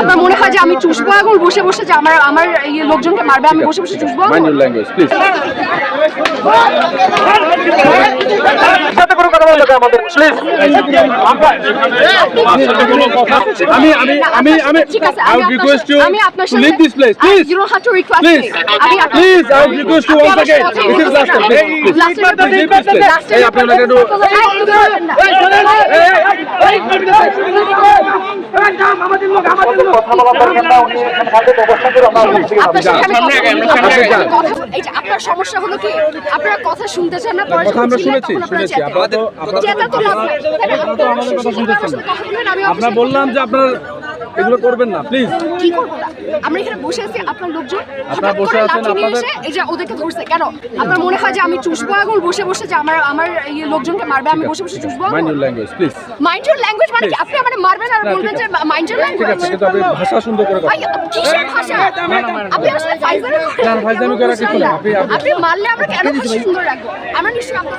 আপনার মনে হয় যে আমি চুষবো এখন বসে বসে যে আমার আমার ইয়ে লোকজনকে মারবে আমি বসে বসে চুষবো আপনার আপনার সমস্যা হলো কি? আপনারা কথা শুনতে চান না কথা আমরা শুনেছি, শুনেছি। আপনারা তো- আপনার বললাম যে আপনার এগুলো করবেন না প্লিজ কি করব? না আমরা এখানে বসে আছি আপনার লোকজন। হঠাৎ বসে করে আছেন, আপনাদের- এই যে ওদেরকে ধরছে। কেন? আপনার মনে হয় যে আমি চুষবো এখন বসে বসে যে আমার আমার ইয়ে লোকজনকে মারবে আমি বসে বসে চুষবো mind your language please mind your language মানে কি? আপনি আমাকে মারবেন আর বলবেন যে মাইন্ড ইউর ঠিক ল্যাঙ্গুয়েজ আছে কিন্তু আপনি ভাষা সুন্দর করে কথা কিসের ভাষা? আপনি আমার ফাইজলামি করেন। না, ফাইজলামি করার কিছু না। আপনি- আপনি- মারলে আমরা কেন ভাষা সুন্দর রাখব? আমরা নিশ্চয়ই আপনার